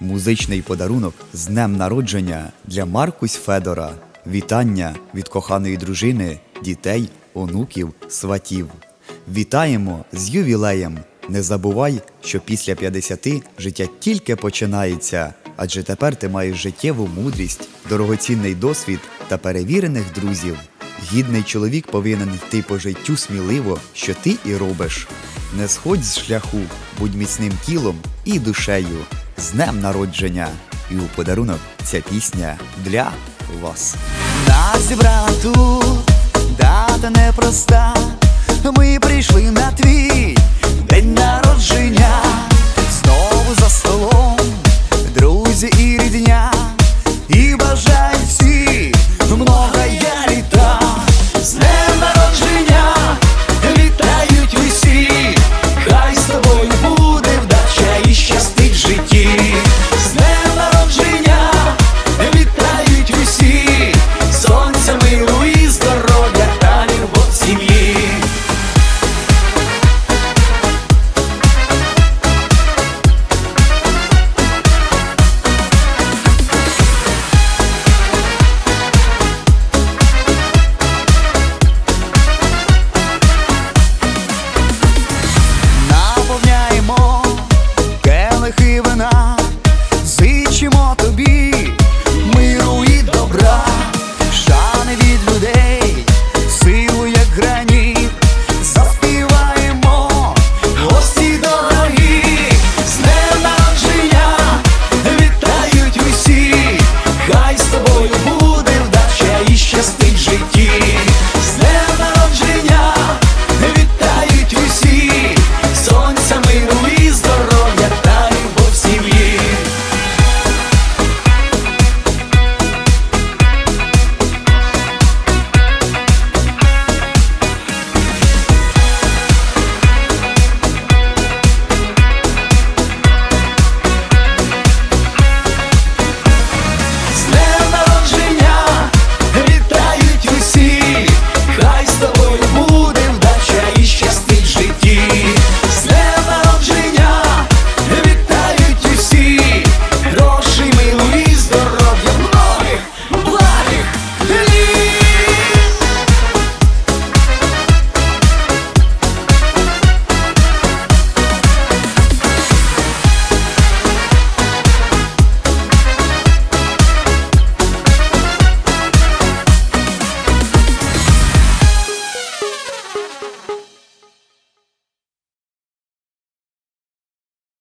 Музичний подарунок з днем народження для Маркусь Федора. Вітання від коханої дружини, дітей, онуків, сватів. Вітаємо з ювілеєм! Не забувай, що після 50 життя тільки починається, адже тепер ти маєш життєву мудрість, дорогоцінний досвід та перевірених друзів. Гідний чоловік повинен йти по життю сміливо, що ти і робиш. Не сходь з шляху, будь міцним тілом і душею. З днем народження! І у подарунок ця пісня для вас. Нас зібрала тут дата непроста.